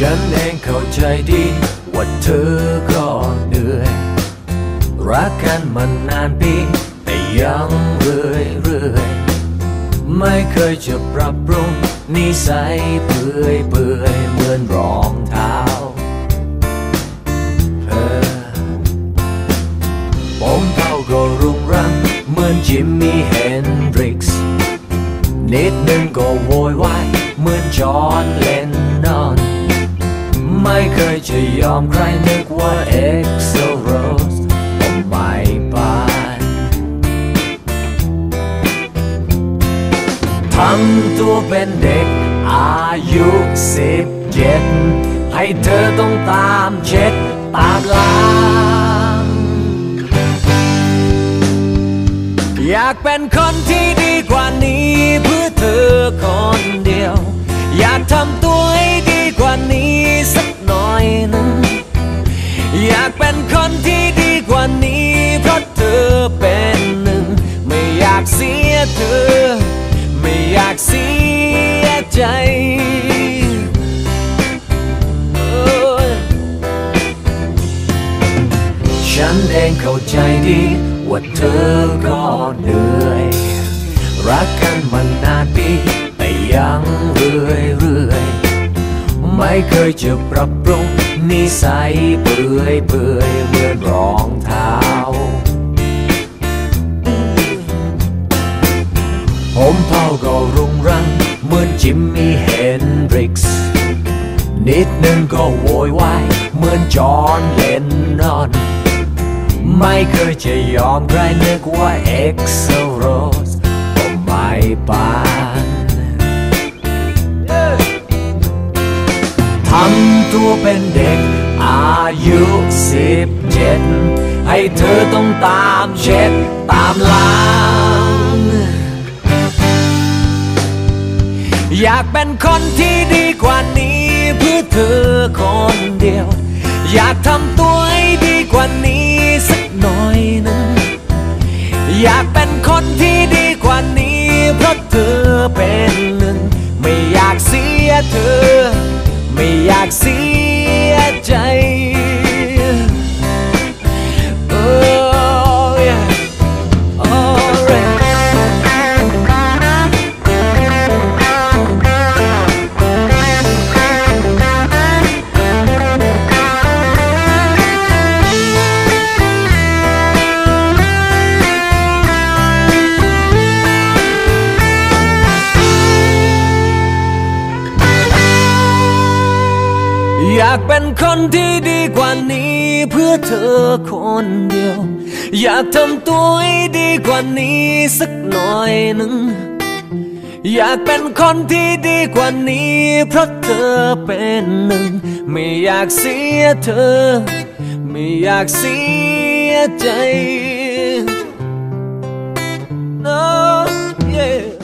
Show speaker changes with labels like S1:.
S1: ฉันเองเข้าใจดีว่าเธอก็เหนื่อย รักกันมานานปี แต่ยังเรื่อยเรื่อยไม่เคยจะปรับปรุงนิสัยเปื่อยเปื่อยเหมือนรองเท้าเธอผมเท่าก็รุงรังเหมือนจิมมี่เฮน ยอมใครนึกว่าเอ็กโซโรสก็ไม่ปานทำตัวเป็นเด็กอายุสิบเจ็ดให้เธอต้องตามเช็ดตามล้างอยากเป็นคนที่ดีกว่านี้เพื่อเธอคนเดียว อยากทำตัวให้ดีกว่านี้สัก อยากเป็นคนที่ดีกว่านี้ เพราะเธอเป็นหนึ่ง ไม่อยากเสียเธอ ไม่อยากเสียใจฉันเองเข้าใจดี ว่าเธอก็เหนื่อย รักกันมานานปีแต่ยังเรื่อยเรื่อยไม่เคยจะปรับปรุง นิสัยเปื่อยเปื่อยเหมือนรองเท้า ผมเผาก็รุงรัง เหมือนจิมมี่เฮนดริกซ์นิดนึงก็โวยวายเหมือนจอห์นเลนนอน ไม่เคยจะยอมใครนึกว่าเอ็กโซโรสก็ไม่ปำตัวเป็นเด็ก อายุสิบเจ็ดให้เธอต้องตามเช็ดตามล้างอยากเป็นคนที่ดีกว่านี้เพื่อเธอคนเดียว อยากทำตัวให้ดีกว่านี้สักหน่อยนึงอยากเป็นคนที่ดีกว่านี้เพราะเธอเป็นหนึ่งไม่อยากเสียเธอ ไม่อยากเสีย อยากเป็นคนที่ดีกว่านี้เพื่อเธอคนเดียว อยากทำตัวให้ดีกว่านี้สักหน่อยหนึ่ง อยากเป็นคนที่ดีกว่านี้เพราะเธอเป็นหนึ่ง ไม่อยากเสียเธอ ไม่อยากเสียใจ no yeah